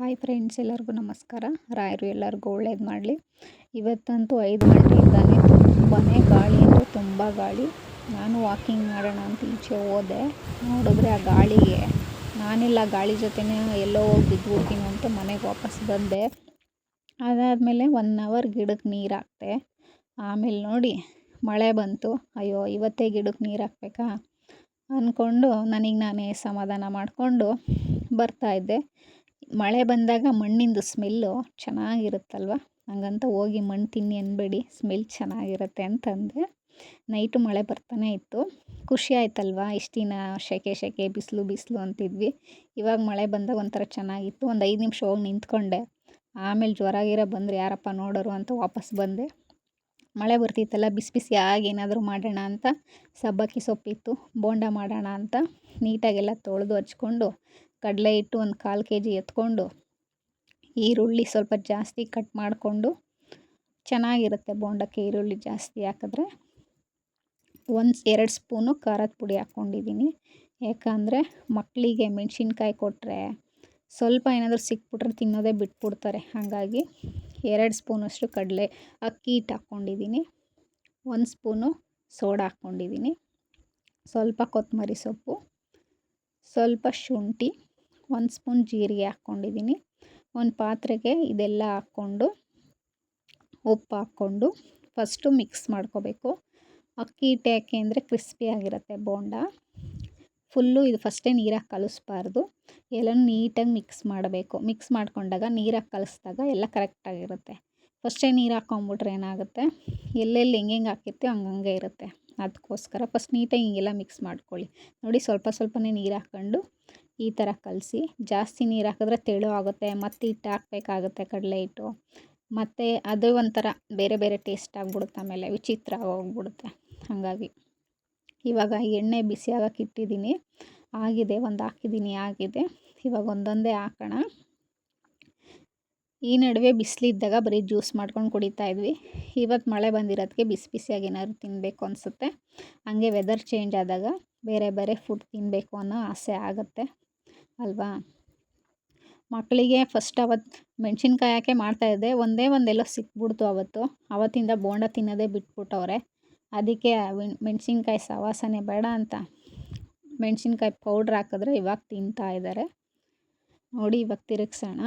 Hi friends, ಎಲ್ಲರಿಗೂ ನಮಸ್ಕಾರ. ರಾಯರು ಎಲ್ಲರಿಗೂ ಒಳ್ಳೇದು ಮಾಡಲಿ. ಇವತ್ತಂತೂ ಐದು ಗಂಟೆಯಿಂದಾನೆ ತುಂಬಾ ಗಾಳಿ ಅಂದರೆ ತುಂಬ ಗಾಳಿ. ನಾನು ವಾಕಿಂಗ್ ಮಾಡೋಣ ಅಂತ ಈಚೆ ಹೋದೆ. ನೋಡಿದ್ರೆ ಆ ಗಾಳಿಗೆ, ನಾನೆಲ್ಲ ಗಾಳಿ ಜೊತೆನೇ ಎಲ್ಲೋ ಹೋಗಿ ಬಿದ್ದುಬಿಡ್ತೀನಿ ಅಂತ ಮನೆಗೆ ವಾಪಸ್ ಬಂದೆ. ಅದಾದಮೇಲೆ ಒನ್ ಅವರ್ ಗಿಡಕ್ಕೆ ನೀರು ಹಾಕ್ತೆ ಆಮೇಲೆ ನೋಡಿ, ಮಳೆ ಬಂತು. ಅಯ್ಯೋ, ಇವತ್ತೇ ಗಿಡಕ್ಕೆ ನೀರು ಹಾಕ್ಬೇಕಾ? ಅಂದ್ಕೊಂಡು ನನಗೆ ನಾನೇ ಸಮಾಧಾನ ಮಾಡಿಕೊಂಡು ಬರ್ತಾಯಿದ್ದೆ ಮಳೆ ಬಂದಾಗ ಮಣ್ಣಿಂದು ಸ್ಮೆಲ್ಲು ಚೆನ್ನಾಗಿರುತ್ತಲ್ವ? ಹಂಗಂತ ಹೋಗಿ ಮಣ್ಣು ತಿನ್ನಿ ಅನ್ಬೇಡಿ, ಸ್ಮೆಲ್ ಚೆನ್ನಾಗಿರುತ್ತೆ ಅಂತಂದೆ. ನೈಟು ಮಳೆ ಬರ್ತಾನೆ ಇತ್ತು. ಖುಷಿ ಆಯ್ತಲ್ವಾ? ಇಷ್ಟು ದಿನ ಸೆಕೆ ಸೆಕೆ ಬಿಸಿಲು ಬಿಸಿಲು ಅಂತಿದ್ವಿ. ಇವಾಗ ಮಳೆ ಬಂದಾಗ ಒಂಥರ ಚೆನ್ನಾಗಿತ್ತು. ಒಂದು ಐದು ನಿಮಿಷ ಹೋಗಿ ನಿಂತ್ಕೊಂಡೆ. ಆಮೇಲೆ ಜ್ವರ ಗಿರ ಬಂದರೆ ಯಾರಪ್ಪ ನೋಡೋರು ಅಂತ ವಾಪಸ್ ಬಂದೆ. ಮಳೆ ಬರ್ತಿತ್ತಲ್ಲ, ಬಿಸಿ ಬಿಸಿ ಏನಾದರೂ ಮಾಡೋಣ ಅಂತ, ಸಬ್ಬಕ್ಕಿ ಸೊಪ್ಪಿತ್ತು, ಬೋಂಡ ಮಾಡೋಣ ಅಂತ, ನೀಟಾಗೆಲ್ಲ ತೊಳೆದು ಹಚ್ಕೊಂಡು ಕಡಲೆ ಹಿಟ್ಟು ಒಂದು ಕಾಲು ಕೆ ಜಿ ಎತ್ಕೊಂಡು, ಈರುಳ್ಳಿ ಸ್ವಲ್ಪ ಜಾಸ್ತಿ ಕಟ್ ಮಾಡಿಕೊಂಡು, ಚೆನ್ನಾಗಿರುತ್ತೆ ಬೋಂಡಕ್ಕೆ ಈರುಳ್ಳಿ ಜಾಸ್ತಿ ಹಾಕಿದ್ರೆ. ಒಂದು ಎರಡು ಸ್ಪೂನು ಖಾರದ ಪುಡಿ ಹಾಕ್ಕೊಂಡಿದ್ದೀನಿ. ಯಾಕಂದರೆ ಮಕ್ಕಳಿಗೆ ಮೆಣಸಿನ್ಕಾಯಿ ಕೊಟ್ಟರೆ ಸ್ವಲ್ಪ ಏನಾದರೂ ಸಿಕ್ಬಿಟ್ರೆ ತಿನ್ನೋದೇ ಬಿಟ್ಬಿಡ್ತಾರೆ. ಹಾಗಾಗಿ ಎರಡು ಸ್ಪೂನಷ್ಟು ಕಡಲೆ ಅಕ್ಕಿ ಹಿಟ್ಟು ಹಾಕ್ಕೊಂಡಿದ್ದೀನಿ. ಒಂದು ಸ್ಪೂನು ಸೋಡಾ ಹಾಕ್ಕೊಂಡಿದ್ದೀನಿ. ಸ್ವಲ್ಪ ಕೊತ್ತಂಬರಿ ಸೊಪ್ಪು, ಸ್ವಲ್ಪ ಶುಂಠಿ ಒಂದು ಸ್ಪೂನ್ ಜೀರಿಗೆ ಹಾಕ್ಕೊಂಡಿದ್ದೀನಿ ಒಂದು ಪಾತ್ರೆಗೆ ಇದೆಲ್ಲ ಹಾಕ್ಕೊಂಡು, ಉಪ್ಪು ಹಾಕ್ಕೊಂಡು ಫಸ್ಟು ಮಿಕ್ಸ್ ಮಾಡ್ಕೋಬೇಕು. ಅಕ್ಕಿ ಹಿಟ್ಟು ಯಾಕೆ ಅಂದರೆ ಕ್ರಿಸ್ಪಿಯಾಗಿರುತ್ತೆ ಬೋಂಡ. ಫುಲ್ಲು ಇದು ಫಸ್ಟೇ ನೀರಾಗಿ ಕಲಿಸ್ಬಾರ್ದು. ಎಲ್ಲನೂ ನೀಟಾಗಿ ಮಿಕ್ಸ್ ಮಾಡಬೇಕು. ಮಿಕ್ಸ್ ಮಾಡ್ಕೊಂಡಾಗ ನೀರಾಗಿ ಕಲಿಸ್ದಾಗ ಎಲ್ಲ ಕರೆಕ್ಟಾಗಿರುತ್ತೆ ಫಸ್ಟೇ ನೀರು ಹಾಕ್ಕೊಂಬಿಟ್ರೆ ಏನಾಗುತ್ತೆ? ಎಲ್ಲೆಲ್ಲಿ ಹೆಂಗೆ ಹೆಂಗೆ ಹಾಕಿರ್ತೀವಿ ಹಂಗಂಗೆ ಇರುತ್ತೆ. ಅದಕ್ಕೋಸ್ಕರ ಫಸ್ಟ್ ನೀಟಾಗಿ ಹಿಂಗೆಲ್ಲ ಮಿಕ್ಸ್ ಮಾಡ್ಕೊಳ್ಳಿ. ನೋಡಿ ಸ್ವಲ್ಪ ಸ್ವಲ್ಪನೇ ನೀರು ಹಾಕ್ಕೊಂಡು ಈ ಥರ ಕಲಸಿ. ಜಾಸ್ತಿ ನೀರು ಹಾಕಿದ್ರೆ ತೆಳು ಆಗುತ್ತೆ, ಮತ್ತು ಹಿಟ್ಟು ಹಾಕ್ಬೇಕಾಗುತ್ತೆ ಕಡಲೆ ಹಿಟ್ಟು. ಮತ್ತು ಅದು ಒಂಥರ ಬೇರೆ ಬೇರೆ ಟೇಸ್ಟ್ ಆಗಿಬಿಡುತ್ತೆ, ಆಮೇಲೆ ವಿಚಿತ್ರ ಆಗೋಗ್ಬಿಡುತ್ತೆ ಹಾಗಾಗಿ ಇವಾಗ ಎಣ್ಣೆ ಬಿಸಿ ಆಗಕ್ಕೆ ಇಟ್ಟಿದ್ದೀನಿ. ಆಗಿದೆ, ಒಂದು ಹಾಕಿದ್ದೀನಿ, ಆಗಿದೆ. ಇವಾಗ ಒಂದೊಂದೇ ಹಾಕೋಣ. ಈ ನಡುವೆ ಬಿಸಿಲಿದ್ದಾಗ ಬರೀ ಜ್ಯೂಸ್ ಮಾಡ್ಕೊಂಡು ಕುಡಿತಾ ಇದ್ವಿ. ಇವತ್ತು ಮಳೆ ಬಂದಿರೋದಕ್ಕೆ ಬಿಸಿ ಬಿಸಿಯಾಗಿ ಏನಾದ್ರು ತಿನ್ನಬೇಕು ಅನಿಸುತ್ತೆ. ಹಾಗೆ ವೆದರ್ ಚೇಂಜ್ ಆದಾಗ ಬೇರೆ ಬೇರೆ ಫುಡ್ ತಿನ್ನಬೇಕು ಅನ್ನೋ ಆಸೆ ಆಗುತ್ತೆ. ಅಲ್ವಾ? ಮಕ್ಕಳಿಗೆ ಫಸ್ಟ್ ಅವತ್ತು ಮೆಣಸಿನ್ಕಾಯಿ ಹಾಕಿ ಮಾಡ್ತಾಯಿದ್ದೆ ಒಂದೇ ಒಂದೆಲ್ಲೋ ಸಿಕ್ಬಿಡ್ತು ಅವತ್ತು. ಅವತ್ತಿಂದ ಬೋಂಡ ತಿನ್ನೋದೇ ಬಿಟ್ಬಿಟ್ಟವ್ರೆ. ಅದಕ್ಕೆ ಮೆಣಸಿನ್ಕಾಯಿ ಸವಾಸನೆ ಬೇಡ ಅಂತ. ಮೆಣಸಿನ್ಕಾಯಿ ಪೌಡ್ರ್ ಹಾಕಿದ್ರೆ ಇವಾಗ ತಿಂತಾ ಇದ್ದಾರೆ ನೋಡಿ ಇವಾಗ ತಿರುಗ್ಸೋಣ.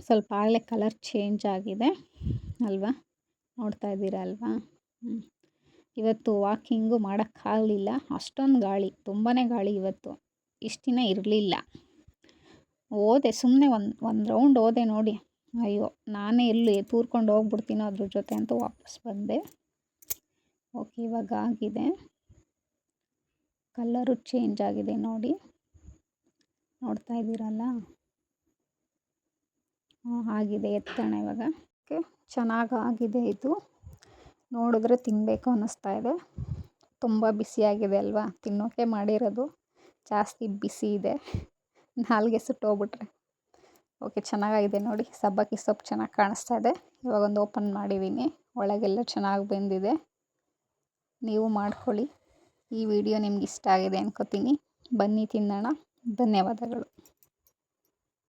ಸ್ವಲ್ಪ ಆಗಲೇ ಕಲರ್ ಚೇಂಜ್ ಆಗಿದೆ. ಅಲ್ವಾ? ನೋಡ್ತಾ ಇದ್ದೀರಾ ಅಲ್ವಾ? ಇವತ್ತು ವಾಕಿಂಗು ಮಾಡೋಕ್ಕಾಗಲಿಲ್ಲ. ಅಷ್ಟೊಂದು ಗಾಳಿ. ತುಂಬಾ ಗಾಳಿ ಇವತ್ತು. ಇಷ್ಟು ದಿನ ಇರಲಿಲ್ಲ. ಓದೆ ಸುಮ್ಮನೆ ಒಂದು ಒಂದು ರೌಂಡ್ ಓದೆ ನೋಡಿ. ಅಯ್ಯೋ, ನಾನೇ ಎಲ್ಲಿ ತೂರ್ಕೊಂಡು ಹೋಗ್ಬಿಡ್ತೀನೋ ಅದ್ರ ಜೊತೆ ಅಂತ ವಾಪಸ್ ಬಂದೆ. ಓಕೆ, ಇವಾಗ ಆಗಿದೆ. ಕಲ್ಲರು ಚೇಂಜ್ ಆಗಿದೆ ನೋಡಿ. ನೋಡ್ತಾ ಇದ್ದೀರಲ್ಲ? ಆಗಿದೆ, ಎತ್ತೋಣ ಇವಾಗ. ಓಕೆ, ಚೆನ್ನಾಗಿ ಆಗಿದೆ ಇದು. ನೋಡಿದ್ರೆ ತಿನ್ನಬೇಕು ಅನ್ನಿಸ್ತಾ ಇದೆ. ತುಂಬ ಬಿಸಿಯಾಗಿದೆ ಅಲ್ವಾ? ತಿನ್ನೋಕೆ ಮಾಡಿರೋದು. ಜಾಸ್ತಿ ಬಿಸಿ ಇದೆ. ನಾಲ್ಗೆ ಸುಟ್ಟೋಗ್ಬಿಟ್ರೆ ಓಕೆ, ಚೆನ್ನಾಗಾಗಿದೆ ನೋಡಿ. ಸಬ್ಬಕ್ಕಿ ಸೊಪ್ಪು ಚೆನ್ನಾಗಿ ಕಾಣಿಸ್ತಾ ಇದೆ. ಇವಾಗ ಒಂದು ಓಪನ್ ಮಾಡಿದ್ದೀನಿ. ಒಳಗೆಲ್ಲ ಚೆನ್ನಾಗಿ ಬೆಂದಿದೆ. ನೀವು ಮಾಡ್ಕೊಳ್ಳಿ. ಈ ವಿಡಿಯೋ ನಿಮ್ಗೆ ಇಷ್ಟ ಆಗಿದೆ ಅನ್ಕೋತೀನಿ. ಬನ್ನಿ ತಿನ್ನೋಣ. ಧನ್ಯವಾದಗಳು.